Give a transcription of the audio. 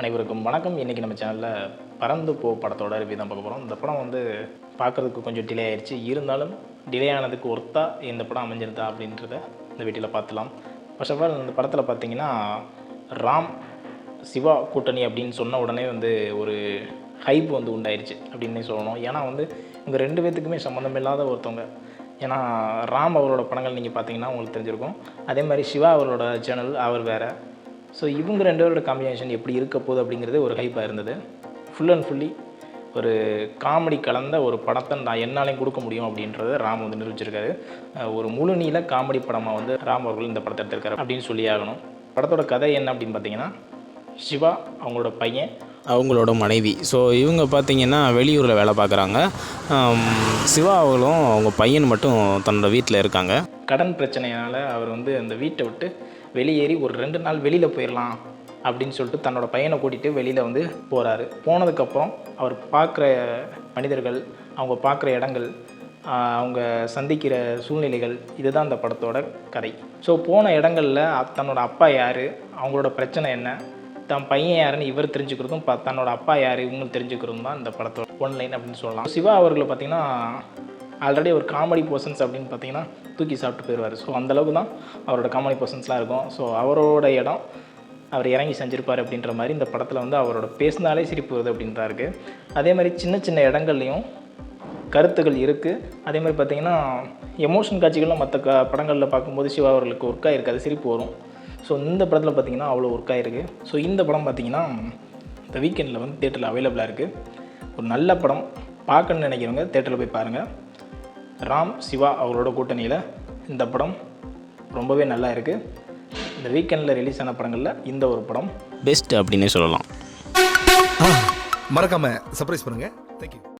அனைவருக்கும் வணக்கம். இன்றைக்கி நம்ம சேனலில் பறந்து போ படத்தோட ரிவ்யூ தான் பார்க்க போகிறோம் இந்த படம் வந்து பார்க்குறதுக்கு கொஞ்சம் டிலே ஆயிடுச்சு. இருந்தாலும் டிலே ஆனதுக்கு ஒர்த்தா இந்த படம் அமைஞ்சிருந்தா அப்படின்றத இந்த வீட்டில் பார்த்துலாம். ஃபர்ஸ்ட் ஆஃப் ஆல் இந்த படத்தில் பார்த்தீங்கன்னா ராம் சிவா கூட்டணி அப்படின்னு சொன்ன உடனே வந்து ஒரு ஹைப் வந்து உண்டாயிருச்சு அப்படின்னே சொல்லணும். ஏன்னா வந்து இவங்க ரெண்டு பேத்துக்குமே சம்மந்தம் இல்லாத ஒருத்தவங்க. ஏன்னா ராம் அவரோட படங்கள் நீங்கள் பார்த்தீங்கன்னா உங்களுக்கு தெரிஞ்சிருக்கும். அதே மாதிரி சிவா அவரோட சேனல் அவர் வேறு. ஸோ இவங்க ரெண்டு பேரோட காம்பினேஷன் எப்படி இருக்க போகுது அப்படிங்கிறது ஒரு ஹைப்பாக இருந்தது. ஃபுல் அண்ட் ஃபுல்லி ஒரு காமெடி கலந்த ஒரு படத்தை நான் என்னாலையும் கொடுக்க முடியும் அப்படின்றத ராம் வந்து நிரூபிச்சிருக்காரு. ஒரு முழு நீள காமெடி படமாக வந்து ராம் அவர்கள் இந்த படத்தை எடுத்திருக்காரு அப்படின்னு சொல்லி ஆகணும். படத்தோட கதை என்ன அப்படின்னு பார்த்தீங்கன்னா சிவா அவங்களோட பையன் அவங்களோட மனைவி. ஸோ இவங்க பார்த்தீங்கன்னா வெளியூரில் வேலை பார்க்குறாங்க சிவா அவர்களும் அவங்க பையன் மட்டும் தன்னோட வீட்டில் இருக்காங்க. கடன் பிரச்சனையால் அவர் வந்து அந்த வீட்டை விட்டு வெளியேறி ஒரு ரெண்டு நாள் வெளியில் போயிடலாம் அப்படின்னு சொல்லிட்டு தன்னோட பையனை கூட்டிகிட்டு வெளியில் வந்து போகிறாரு போனதுக்கப்புறம் அவர் பார்க்குற மனிதர்கள் அவங்க பார்க்குற இடங்கள் அவங்க சந்திக்கிற சூழ்நிலைகள் இதுதான் அந்த படத்தோட கதை. ஸோ போன இடங்களில் தன்னோட அப்பா யார்? அவங்களோட பிரச்சனை என்ன? தன் பையன் யாருன்னு இவர் தெரிஞ்சுக்கிறதும் தன்னோட அப்பா யார் இவங்க தெரிஞ்சுக்கிறதும் தான் இந்த படத்தோட ஒன்லைன் அப்படின்னு சொல்லலாம். சிவா அவர்களை பார்த்தீங்கன்னா ஆல்ரெடி ஒரு காமெடி பர்சன்ஸ் அப்படின்னு பார்த்தீங்கன்னா தூக்கி சாப்பிட்டு போயிடுவார். ஸோ அந்தளவுக்கு தான் அவரோட காமெடி பர்சன்ஸ்லாம் இருக்கும். ஸோ அவரோட இடம் அவர் இறங்கி செஞ்சுருப்பார் அப்படின்ற மாதிரி இந்த படத்தில் வந்து அவரோட பேசினாலே சிரிப்பு வருது அப்படின்றா இருக்குது அதே மாதிரி சின்ன சின்ன இடங்கள்லையும் கருத்துகள் இருக்குது அதே மாதிரி பார்த்தீங்கன்னா எமோஷன் காட்சிகள்லாம் மற்ற க படங்களில் பார்க்கும்போது சிவா அவர்களுக்கு ஒர்க்காக இருக்காது சிரிப்பு வரும். ஸோ இந்த படத்தில் பார்த்தீங்கன்னா அவ்வளோ ஒர்க் ஆகிருக்கு ஸோ இந்த படம் பார்த்தீங்கன்னா இந்த வீக்கெண்டில் வந்து தேட்டரில் அவைலபிளாக இருக்குது ஒரு நல்ல படம். பார்க்கணுன்னு நினைக்கிறவங்க தேட்டரில் போய் பாருங்கள் ராம் சிவா அவரோட கூட்டணியில் இந்த படம் ரொம்பவே நல்லா இருக்குது இந்த வீக்கெண்டில் ரிலீஸ் ஆன படங்களில் இந்த ஒரு படம். பெஸ்ட் அப்படின்னே சொல்லலாம். மறக்காம சர்ப்ரைஸ் பண்ணுங்க. தேங்க்யூ